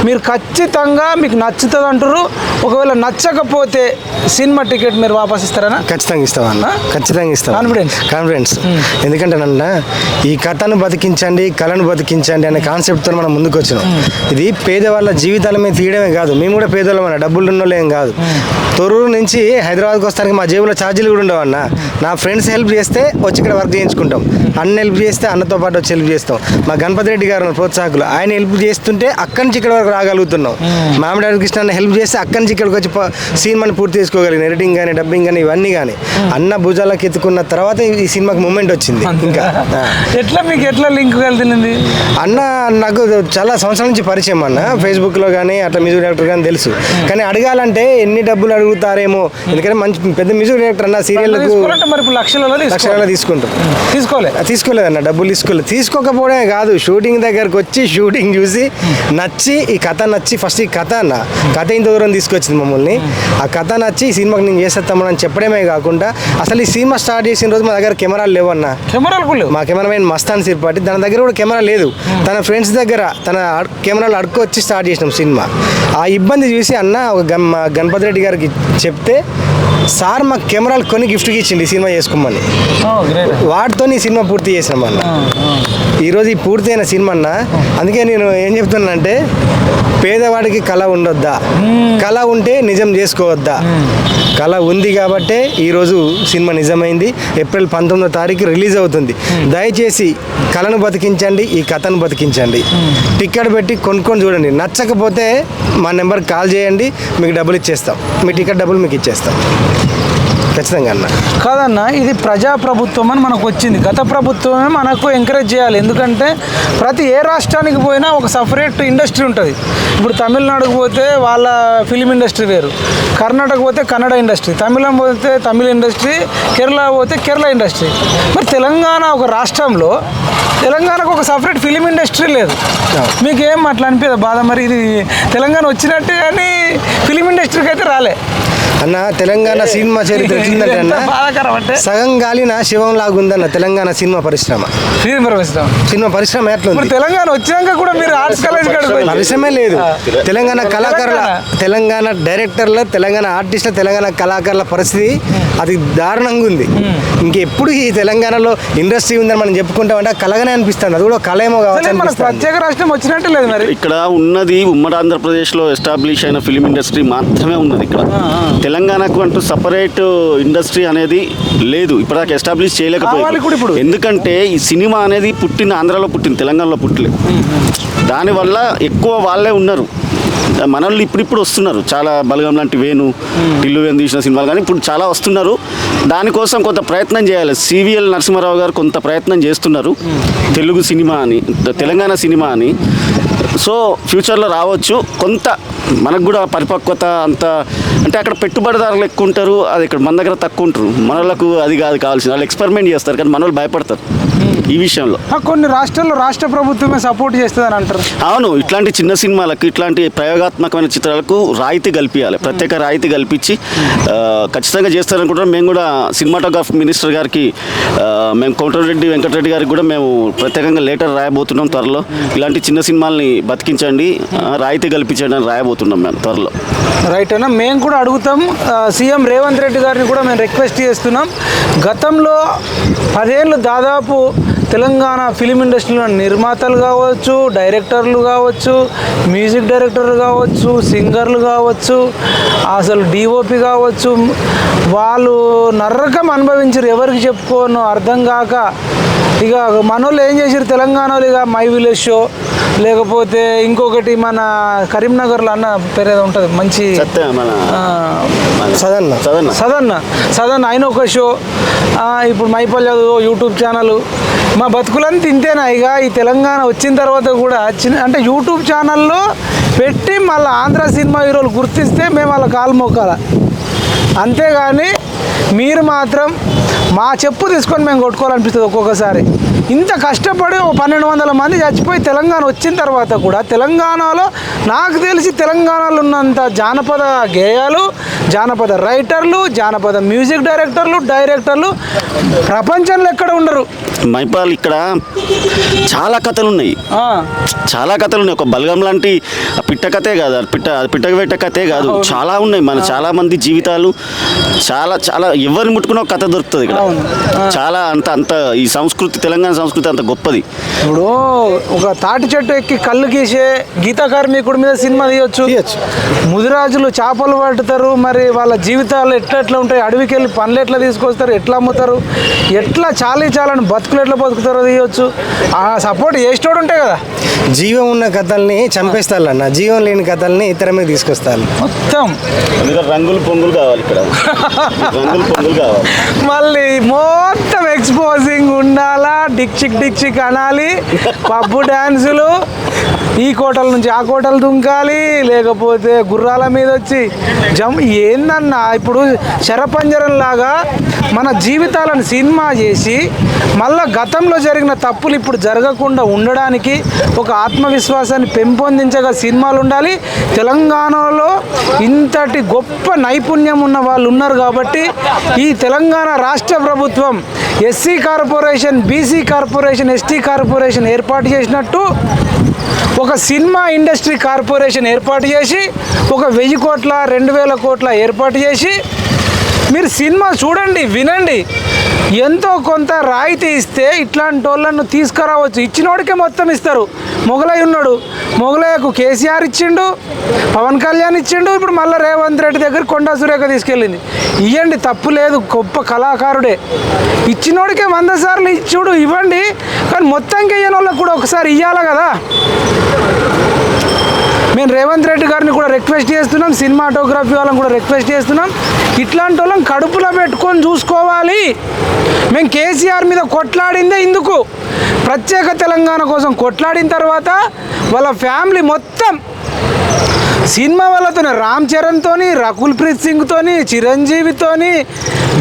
B: మీరు ఖచ్చితంగా మీకు నచ్చుతుంది అంటారు ఒకవేళ నచ్చకపోతే సినిమా టికెట్ మీరు వాపస్ ఇస్తారనా?
C: ఖచ్చితంగా ఇస్తాం అన్న?
B: ఆ?
C: ఖచ్చితంగా ఇస్తాం. కాన్ఫిడెన్స్ ఎందుకంటే నన్న ఈ కథను బతికించండి కళను బతికించండి అనే కాన్సెప్ట్తో మనం ముందుకు వచ్చినాం ఇది పేదవాళ్ళ జీవితాల మీద తీయడమే కాదు. మేము కూడా పేదవాళ్ళం డబ్బులు ఉన్నోళ్ళు ఏం కాదు. తొర్రూరు నుంచి హైదరాబాద్కి వస్తానికి మా జేబులో ఛార్జీలు కూడా ఉండవు అన్న. నా ఫ్రెండ్స్ హెల్ప్ చేస్తే వచ్చి ఇక్కడ వర్క్ చేయించుకుంటాం. అన్న హెల్ప్ చేస్తే అన్నతో పాటు వచ్చి హెల్ప్ చేస్తాం. మా గణపతి రెడ్డి గారు ప్రోత్సాహకులు ఆయన హెల్ప్ చేస్తుంటే అక్కడి నుంచి ఇక్కడ వరకు రాగలుగుతున్నాం. మామిడి కృష్ణ అన్న హెల్ప్ చేస్తే అక్కడి నుంచి ఇక్కడికి వచ్చి సినిమాని పూర్తి చేసుకోగలిగిన ఎడిటింగ్ కానీ డబ్బింగ్ కానీ ఇవన్నీ కానీ అన్న భుజాలకు ఎత్తుకున్న తర్వాత ఈ సినిమాకి మూమెంట్ వచ్చింది. ఇంకా.
B: ఎట్లా మీకు ఎట్లా లింక్ వెళ్తుంది
C: అన్న నాకు చాలా సంవత్సరాల నుంచి పరిచయం అన్న. ఫేస్బుక్లో కానీ అట్లా మ్యూజిక్ డైరెక్టర్ కానీ తెలుసు. కానీ అడగాలంటే ఎన్ని డబ్బులు అడుగుతారేమో. ఎందుకంటే మంచి పెద్ద మ్యూజిక్ డైరెక్టర్ అన్న
B: ఇప్పుడు లక్షలలో
C: తీసుకుంటాం
B: తీసుకోలే.
C: తీసుకోలేదన్న డబ్బులు తీసుకోలేదు తీసుకోకపోవడమే కాదు షూటింగ్ దగ్గరకు వచ్చి షూటింగ్ చూసి నచ్చి ఈ కథ నచ్చి ఫస్ట్ ఈ కథ అన్న. కథ ఇంత దూరం తీసుకొచ్చింది మమ్మల్ని. ఆ కథ నచ్చి ఈ సినిమాకి నేను చేసేస్తామని చెప్పడమే కాకుండా అసలు ఈ సినిమా స్టార్ట్ చేసిన రోజు మా దగ్గర కెమెరాలు లేవన్న.
B: కెమెరాలు లేవు.
C: మా కెమెరామెన్ మస్తాన్ సిర్పాటి తన దగ్గర కూడా కెమెరా లేదు. తన ఫ్రెండ్స్ దగ్గర తన కెమెరాలు అడుక్కొచ్చి స్టార్ట్ చేసినాం సినిమా. ఆ ఇబ్బంది చూసి అన్న ఒక గణపతి రెడ్డి గారికి చెప్తే సార్ మాకు కెమెరాలు కొని గిఫ్ట్కి ఇచ్చింది సినిమా చేసుకోమని. వాటితో ఈ సినిమా పూర్తి చేసినాం అన్న. ఈరోజు ఈ పూర్తయిన సినిమా అన్న. అందుకే నేను ఏం చెప్తున్నానంటే పేదవాడికి కళ ఉండొద్దా? కళ ఉంటే నిజం చేసుకోవద్దా? కళ ఉంది కాబట్టే ఈరోజు సినిమా నిజమైంది. ఏప్రిల్ పంతొమ్మిదో తారీఖు రిలీజ్ అవుతుంది. దయచేసి కళను బతికించండి ఈ కథను బతికించండి. టికెట్ పెట్టి కొనుక్కొని చూడండి. నచ్చకపోతే మా నెంబర్కి కాల్ చేయండి మీకు డబ్బులు ఇచ్చేస్తాం. మీ టికెట్ డబ్బులు మీకు ఇచ్చేస్తాం. ఖచ్చితంగా అన్న.
B: కాదన్న ఇది ప్రజా ప్రభుత్వం అని మనకు వచ్చింది. గత ప్రభుత్వమే మనకు ఎంకరేజ్ చేయాలి. ఎందుకంటే ప్రతి ఏ రాష్ట్రానికి పోయినా ఒక సపరేట్ ఇండస్ట్రీ ఉంటుంది. ఇప్పుడు తమిళనాడుకు పోతే వాళ్ళ ఫిలిం ఇండస్ట్రీ వేరు. కర్ణాటక పోతే కన్నడ ఇండస్ట్రీ తమిళం పోతే తమిళ ఇండస్ట్రీ కేరళ పోతే కేరళ ఇండస్ట్రీ మరి తెలంగాణ ఒక రాష్ట్రంలో తెలంగాణకు ఒక సపరేట్ ఫిలిం ఇండస్ట్రీ లేదు. మీకు ఏం అట్లా అనిపించదు బాధ? మరి ఇది తెలంగాణ వచ్చినట్టే కానీ ఫిలిం ఇండస్ట్రీకి అయితే రాలే.
C: అన్న తెలంగాణ సినిమా చరిత్ర ఎట్లుందంటే అన్న సగం గాలిన శివం లాగుందన్న తెలంగాణ సినిమా పరిశ్రమ. సినిమా పరిశ్రమ. ఎట్లుంది?
B: తెలంగాణ వచ్చినాక కూడా మీరు ఆర్ట్స్ కాలేజ్
C: పరిశ్రమే లేదు. తెలంగాణ కళాకారుల తెలంగాణ. డైరెక్టర్ల తెలంగాణ ఆర్టిస్టుల తెలంగాణ కళాకారుల పరిస్థితి అది దారుణంగా ఉంది. ఇంకెప్పుడు ఈ తెలంగాణలో ఇండస్ట్రీ ఉందని మనం చెప్పుకుంటామంటే ఆ కళగానే అనిపిస్తుంది. అది కూడా ఒక కళ ఏమో కావచ్చు
B: ప్రత్యేక రాష్ట్రం వచ్చినట్టు లేదు మరి.
D: ఇక్కడ ఉన్నది ఉమ్మడి ఆంధ్రప్రదేశ్లో ఎస్టాబ్లిష్ అయిన ఫిలిం ఇండస్ట్రీ మాత్రమే ఉన్నది ఇక్కడ. తెలంగాణకు అంటూ సపరేట్ ఇండస్ట్రీ అనేది లేదు. ఇప్పటిదాకా ఎస్టాబ్లిష్. చేయలేకపోయింది ఎందుకంటే ఈ సినిమా అనేది పుట్టింది ఆంధ్రాలో పుట్టింది తెలంగాణలో పుట్టలేదు. దానివల్ల ఎక్కువ వాళ్ళే ఉన్నారు. మనల్ని ఇప్పుడిప్పుడు వస్తున్నారు. చాలా బలగం లాంటి వేణు టిల్లు వేణు తీసిన సినిమాలు కానీ ఇప్పుడు చాలా వస్తున్నారు. దానికోసం కొంత ప్రయత్నం చేయాలి. సివిఎల్ నరసింహారావు గారు కొంత ప్రయత్నం చేస్తున్నారు. తెలుగు సినిమా అని తెలంగాణ సినిమా అని. సో ఫ్యూచర్లో రావచ్చు. కొంత మనకు కూడా పరిపక్వత అంత అంటే అక్కడ పెట్టుబడిదారులు ఎక్కువ ఉంటారు అది ఇక్కడ మన దగ్గర తక్కువ ఉంటారు. మనలకు అది కాదు కావాల్సింది. వాళ్ళు ఎక్స్పెరిమెంట్ చేస్తారు కానీ మన వాళ్ళు భయపడతారు ఈ విషయంలో.
B: కొన్ని రాష్ట్రాల్లో రాష్ట్ర ప్రభుత్వమే సపోర్ట్ చేస్తుందని అంటారు.
D: అవును ఇట్లాంటి చిన్న సినిమాలకు ఇట్లాంటి ప్రయోగాత్మకమైన చిత్రాలకు రాయితీ కల్పించాలి ప్రత్యేక రాయితీ కల్పించి ఖచ్చితంగా చేస్తారనుకుంటున్నాం. మేము కూడా సినిమాటోగ్రాఫ్ మినిస్టర్ గారికి మేము కోమటిరెడ్డి వెంకటరెడ్డి గారికి కూడా మేము ప్రత్యేకంగా లెటర్ రాయబోతున్నాం త్వరలో. ఇలాంటి చిన్న సినిమాల్ని బతికించండి రాయితీ కల్పించండి అని రాయబోతున్నాం మేము త్వరలో.
B: రైట్ అన్న మేము కూడా అడుగుతాం. సీఎం రేవంత్ రెడ్డి గారిని కూడా మేము రిక్వెస్ట్ చేస్తున్నాం. గతంలో పదేళ్ళు దాదాపు తెలంగాణ ఫిలిం ఇండస్ట్రీలో నిర్మాతలు కావచ్చు డైరెక్టర్లు కావచ్చు మ్యూజిక్ డైరెక్టర్లు కావచ్చు సింగర్లు కావచ్చు అసలు డిఓపి కావచ్చు వాళ్ళు నరకం అనుభవించారు. ఎవరికి చెప్పుకోను అర్థం కాక ఇక మనోళ్ళు ఏం చేశారు? తెలంగాణలో ఇక మై విలేజ్ షో లేకపోతే ఇంకొకటి మన కరీంనగర్లో అన్న పేరు ఏదో ఉంటుంది మంచి
C: సదన్న.
D: చదన్న
B: సదన్న. సదన్న ఆయన ఒక షో ఇప్పుడు మైపల్ చదువు యూట్యూబ్ ఛానల్. మా బతుకులంతా ఇంతేనా ఇక? ఈ తెలంగాణ వచ్చిన తర్వాత కూడా చిన్న అంటే యూట్యూబ్ ఛానల్లో పెట్టి మళ్ళీ ఆంధ్ర సినిమా హీరోలు గుర్తిస్తే మేము వాళ్ళ కాలు మొక్కాల. అంతేగాని మీరు మాత్రం మా చెప్పు తీసుకొని మేము కొట్టుకోవాలనిపిస్తుంది ఒక్కొక్కసారి. ఇంత కష్టపడి ఒక పన్నెండు వందల మంది చచ్చిపోయి తెలంగాణ వచ్చిన తర్వాత కూడా తెలంగాణలో నాకు తెలిసి తెలంగాణలో ఉన్నంత జానపద గేయాలు జానపద రైటర్లు జానపద మ్యూజిక్ డైరెక్టర్లు డైరెక్టర్లు ప్రపంచంలో ఎక్కడ ఉండరు.
D: మైపాల్ ఇక్కడ చాలా కథలు ఉన్నాయి చాలా కథలు ఉన్నాయి ఒక బలగం లాంటి పిట్ట కథే కాదు. పిట్ట పిట్టకు పెట్టే కథే కాదు. చాలా ఉన్నాయి. మన చాలా మంది జీవితాలు చాలా చాలా ఎవరిని ముట్టుకున్న కథ దొరుకుతుంది ఇక్కడ. చాలా అంత అంత ఈ సంస్కృతి తెలంగాణ సంస్కృతి అంత గొప్పది.
B: ఇప్పుడు ఒక తాటి చెట్టు ఎక్కి కళ్ళు గీసే గీతా కార్మికుడి మీద సినిమా తీయొచ్చు.
C: తీయొచ్చు.
B: ముదిరాజులు చేపలు పట్టుతారు మరి వాళ్ళ జీవితాలు ఎట్లా ఎట్లా ఉంటాయి అడవికి వెళ్ళి పనులు ఎట్లా తీసుకొస్తారు ఎట్లా అమ్ముతారు ఎట్లా చాలీ చాలని బతుకులు ఎట్లా బతుకుతారో తీయొచ్చు. ఆ సపోర్ట్ చేసేటోడు ఉంటాయి కదా.
C: జీవం ఉన్న కథల్ని చంపేస్తారన్న జీవం లేని కథల్ని ఇతర మీద తీసుకొస్తారు
B: మొత్తం.
D: రంగులు పొంగులు కావాలి ఇక్కడ. రంగులు పొంగులు కావాలి.
B: మళ్ళీ మొత్తం ఎక్స్పోజింగ్ ఉండాలా డి చిక్ టిక్ చిక్ అనాలి. పబ్బు డ్యాన్సులు ఈ కోటల నుంచి ఆ కోటలు దుంకాలి. లేకపోతే గుర్రాల మీద వచ్చి జమ్ ఏందన్నా? ఇప్పుడు శరపంజరం లాగా మన జీవితాలను సినిమా చేసి మళ్ళా గతంలో జరిగిన తప్పులు ఇప్పుడు జరగకుండా ఉండడానికి ఒక ఆత్మవిశ్వాసాన్ని పెంపొందించగా సినిమాలు ఉండాలి. తెలంగాణలో ఇంతటి గొప్ప నైపుణ్యం ఉన్న వాళ్ళు ఉన్నారు కాబట్టి ఈ తెలంగాణ రాష్ట్ర ప్రభుత్వం SC corporation BC corporation ST corporation ఏర్పాటు చేసినట్టు ఒక సినిమా ఇండస్ట్రీ కార్పొరేషన్ ఏర్పాటు చేసి ఒక వెయ్యి కోట్ల రెండు వేల కోట్ల ఏర్పాటు చేసి మీరు సినిమా చూడండి వినండి. ఎంతో కొంత రాయితీ ఇస్తే ఇట్లాంటి వాళ్ళను తీసుకురావచ్చు. ఇచ్చినోడికే మొత్తం ఇస్తారు. మొగలయ్య ఉన్నాడు. మొగలయ్యకు కేసీఆర్ ఇచ్చిండు పవన్ కళ్యాణ్ ఇచ్చిండు ఇప్పుడు మళ్ళీ రేవంత్ రెడ్డి దగ్గర కొండా సురేఖ తీసుకెళ్ళింది. ఇవ్వండి తప్పు లేదు గొప్ప కళాకారుడే. ఇచ్చినోడికే వంద సార్లు ఇచ్చుడు ఇవ్వండి కానీ మొత్తంకి ఇయ్యని వాళ్ళకు కూడా ఒకసారి ఇవ్వాలి కదా. మేము రేవంత్ రెడ్డి గారిని కూడా రిక్వెస్ట్ చేస్తున్నాం సినిమాటోగ్రఫీ వాళ్ళని కూడా రిక్వెస్ట్ చేస్తున్నాం. ఇట్లాంటి వాళ్ళని కడుపులో పెట్టుకొని చూసుకోవాలి. మేము కేసీఆర్ మీద కొట్లాడిందే ఇందుకు. ప్రత్యేక తెలంగాణ కోసం కొట్లాడిన తర్వాత వాళ్ళ ఫ్యామిలీ మొత్తం సినిమా వాళ్ళతోనే రామ్ చరణ్తోని రకుల్ ప్రీత్ సింగ్తోని చిరంజీవితోని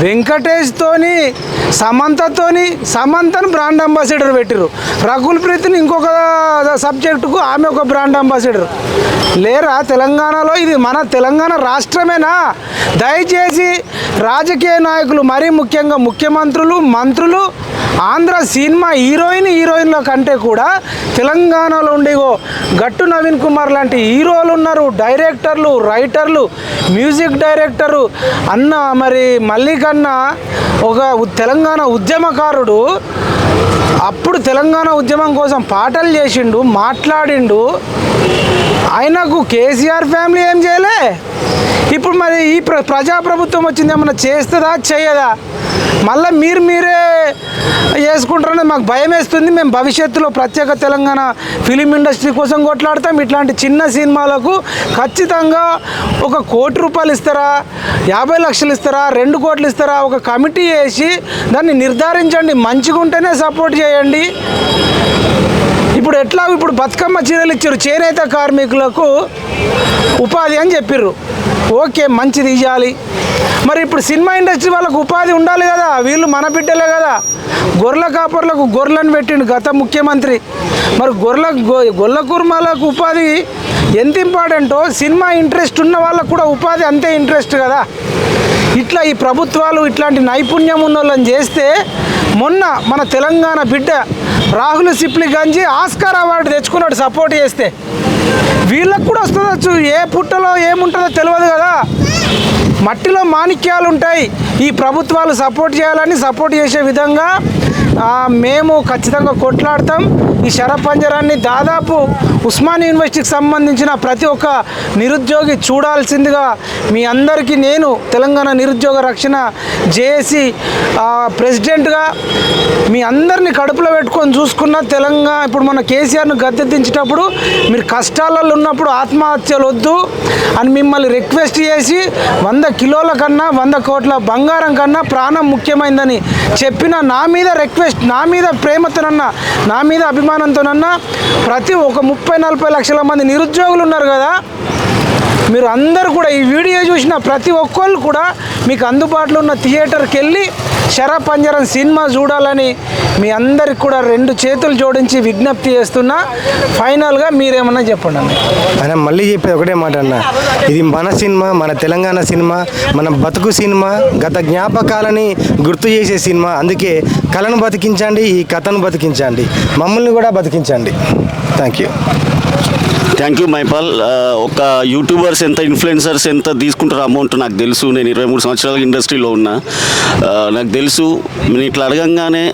B: వెంకటేష్తోని సమంతతోని సమంతను బ్రాండ్ అంబాసిడర్ పెట్టిరు రకుల్ ప్రీత్ని ఇంకొక సబ్జెక్టుకు ఆమె ఒక బ్రాండ్ అంబాసిడర్. లేరా తెలంగాణలో ఇది మన తెలంగాణ రాష్ట్రమేనా? దయచేసి రాజకీయ నాయకులు మరీ ముఖ్యంగా ముఖ్యమంత్రులు మంత్రులు ఆంధ్ర సినిమా హీరోయిన్ హీరోయిన్ల కంటే కూడా తెలంగాణలో ఉండేగో గట్టు నవీన్ కుమార్ లాంటి హీరోలు ఉన్నారు డైరెక్టర్లు రైటర్లు మ్యూజిక్ డైరెక్టరు అన్న మరి మల్లికన్న ఒక తెలంగాణ ఉద్యమకారుడు అప్పుడు తెలంగాణ ఉద్యమం కోసం పాటలు చేసిండు మాట్లాడిండు. ఆయనకు కేసీఆర్ ఫ్యామిలీ ఏం చేయలే? ఇప్పుడు మరి ఈ ప్ర ప్రజాప్రభుత్వం వచ్చింది ఏమన్నా చేస్తుందా చేయదా? మళ్ళీ మీరు మీరే చేసుకుంటారని మాకు భయం వేస్తుంది. మేము భవిష్యత్తులో ప్రత్యేక తెలంగాణ ఫిలిం ఇండస్ట్రీ కోసం కొట్లాడతాం. ఇట్లాంటి చిన్న సినిమాలకు ఖచ్చితంగా ఒక కోటి రూపాయలు ఇస్తారా? యాభై లక్షలు ఇస్తారా? రెండు కోట్లు ఇస్తారా? ఒక కమిటీ వేసి దాన్ని నిర్ధారించండి. మంచిగా ఉంటేనే సపోర్ట్ చేయండి. ఇప్పుడు ఎట్లా? ఇప్పుడు బతుకమ్మ చీరలు ఇచ్చారు. చేనేత కార్మికులకు ఉపాధి అని చెప్పిర్రు. ఓకే మంచిది ఇవ్వాలి మరి ఇప్పుడు సినిమా ఇండస్ట్రీ వాళ్ళకు ఉపాధి ఉండాలి కదా వీళ్ళు మన బిడ్డలే కదా. గొర్రెల కాపర్లకు గొర్రెలను పెట్టిండు గత ముఖ్యమంత్రి. మరి గొర్రెల గొ- గొల్ల కుర్మాలకు ఉపాధి ఎంత ఇంపార్టెంటో సినిమా ఇంట్రెస్ట్ ఉన్న వాళ్ళకు కూడా ఉపాధి అంతే ఇంట్రెస్ట్ కదా. ఇట్లా ఈ ప్రభుత్వాలు ఇట్లాంటి నైపుణ్యం ఉన్న వాళ్ళని చేస్తే మొన్న మన తెలంగాణ బిడ్డ రాహుల్ సిప్లి గంజి ఆస్కార్ అవార్డు తెచ్చుకున్నాడు సపోర్ట్ చేస్తే. వీళ్ళకు కూడా వస్తుందచ్చు ఏ పుట్టలో ఏముంటుందో తెలియదు కదా. మట్టిలో మాణిక్యాలు ఉంటాయి. ఈ ప్రభుత్వాలు సపోర్ట్ చేయాలని సపోర్ట్ చేసే విధంగా మేము ఖచ్చితంగా కొట్లాడతాం. ఈ శరపంజరాన్ని దాదాపు ఉస్మాన్ యూనివర్సిటీకి సంబంధించిన ప్రతి ఒక్క నిరుద్యోగి చూడాల్సిందిగా మీ అందరికీ నేను తెలంగాణ నిరుద్యోగ రక్షణ జేఏసీ ప్రెసిడెంట్గా మీ అందరినీ కడుపులో పెట్టుకొని చూసుకున్న తెలంగాణ ఇప్పుడు మన కేసీఆర్ను గద్దెదించేటప్పుడు మీరు కష్టాలలో ఉన్నప్పుడు ఆత్మహత్యలు వద్దు అని మిమ్మల్ని రిక్వెస్ట్ చేసి వంద కిలోల కన్నా వంద కోట్ల బంగారం కన్నా ప్రాణం ముఖ్యమైందని చెప్పిన నా మీద రిక్వెస్ట్ నా మీద ప్రేమతోనన్నా నా మీద అభిమానంతోనన్నా ప్రతి ఒక ముప్పై నలభై లక్షల మంది నిరుద్యోగులు ఉన్నారు కదా. మీరు అందరూ కూడా ఈ వీడియో చూసిన ప్రతి ఒక్కళ్ళు కూడా మీకు అందుబాటులో ఉన్న థియేటర్కి వెళ్ళి శరపంజరం సినిమా చూడాలని మీ అందరికి కూడా రెండు చేతులు జోడించి విజ్ఞప్తి చేస్తున్నా. ఫైనల్గా మీరేమన్నా చెప్పండి అన్న.
C: ఆయన మళ్ళీ చెప్పేది ఒకటే మాట అన్న. ఇది మన సినిమా మన తెలంగాణ సినిమా మన బతుకు సినిమా గత జ్ఞాపకాలని గుర్తు చేసే సినిమా. అందుకే కళను బతికించండి ఈ కథను బతికించండి. మమ్మల్ని కూడా బతికించండి. Thank you
D: thank you Maipal ఒక యూట్యూబర్స్ ఎంత ఇన్ఫ్లుయెన్సర్స్ ఎంత తీసుకుంటారో అమౌంట్ నాకు తెలుసు. నేను ఇరవై మూడు సంవత్సరాల ఇండస్ట్రీలో ఉన్నా. నాకు తెలుసు. నేను ఇట్లా అడగంగానే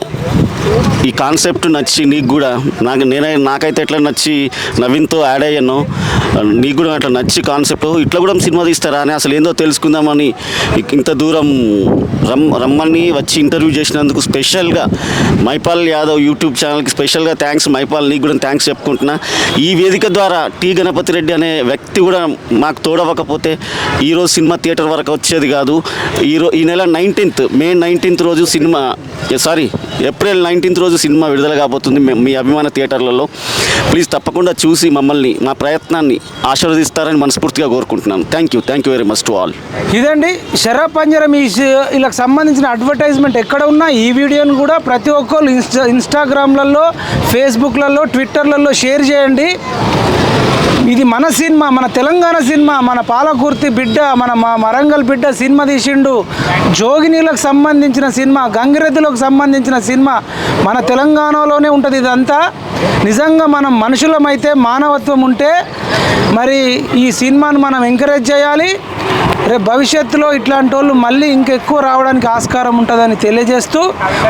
D: ఈ కాన్సెప్ట్ నచ్చి నీకు కూడా నాకు నేనే నాకైతే ఎట్లా నచ్చి నవీన్తో యాడ్ అయ్యాను నీకు కూడా అట్లా నచ్చి కాన్సెప్ట్ ఇట్లా కూడా సినిమా తీస్తారా అని అసలు ఏందో తెలుసుకుందామని ఇంత దూరం రమ్ రమ్మని వచ్చి ఇంటర్వ్యూ చేసినందుకు స్పెషల్గా మైపాల్ యాదవ్ యూట్యూబ్ ఛానల్కి స్పెషల్గా థ్యాంక్స్ మైపాల్ నీకు కూడా థ్యాంక్స్ చెప్పుకుంటున్నా. ఈ వేదిక ద్వారా టి గణపతి రెడ్డి అనే వ్యక్తి కూడా మాకు తోడవకపోతే ఈరోజు సినిమా థియేటర్ వరకు వచ్చేది కాదు. ఈరో ఈ నెల నైన్టీన్త్ మే నైన్టీన్త్ రోజు సినిమా సారీ ఏప్రిల్ నైన్టీన్త్ రోజు సినిమా విడుదల కాబోతుంది. మీ అభిమాన థియేటర్లలో. ప్లీజ్ తప్పకుండా చూసి మమ్మల్ని మా ప్రయత్నాన్ని ఆశీర్వదిస్తారని మనస్ఫూర్తిగా కోరుకుంటున్నాను. Thank you thank you very much to all
B: ఇదండి శరత్ పంజరం. ఈ వీళ్ళకి సంబంధించిన అడ్వర్టైజ్మెంట్ ఎక్కడ ఉన్నా ఈ వీడియోని కూడా ప్రతి ఒక్కరు ఇన్స్టా ఇన్స్టాగ్రామ్లలో ఫేస్బుక్లలో ట్విట్టర్లలో షేర్ చేయండి. ఇది మన సినిమా మన తెలంగాణ సినిమా మన పాలకుర్తి బిడ్డ మన మా మరంగల్ బిడ్డ సినిమా తీసిండు. జోగినీలకు సంబంధించిన సినిమా గంగిరెద్దులకు సంబంధించిన సినిమా మన తెలంగాణలోనే ఉంటుంది ఇదంతా. నిజంగా మనం మనుషులమైతే మానవత్వం ఉంటే మరి ఈ సినిమాను మనం ఎంకరేజ్ చేయాలి. రేపు భవిష్యత్తులో ఇట్లాంటి వాళ్ళు మళ్ళీ ఇంకెక్కువ రావడానికి ఆస్కారం ఉంటుందని తెలియజేస్తూ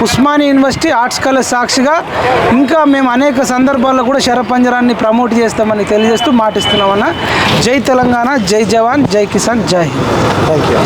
B: ఉస్మానియా యూనివర్సిటీ ఆర్ట్స్ కాలేజ్ సాక్షిగా ఇంకా మేము అనేక సందర్భాల్లో కూడా శరపంజరాన్ని ప్రమోట్ చేస్తామని తెలియజేస్తూ మాటిస్తున్నామన్న. జై తెలంగాణ జై జవాన్ జై కిసాన్ జై హింద్.
C: Thank you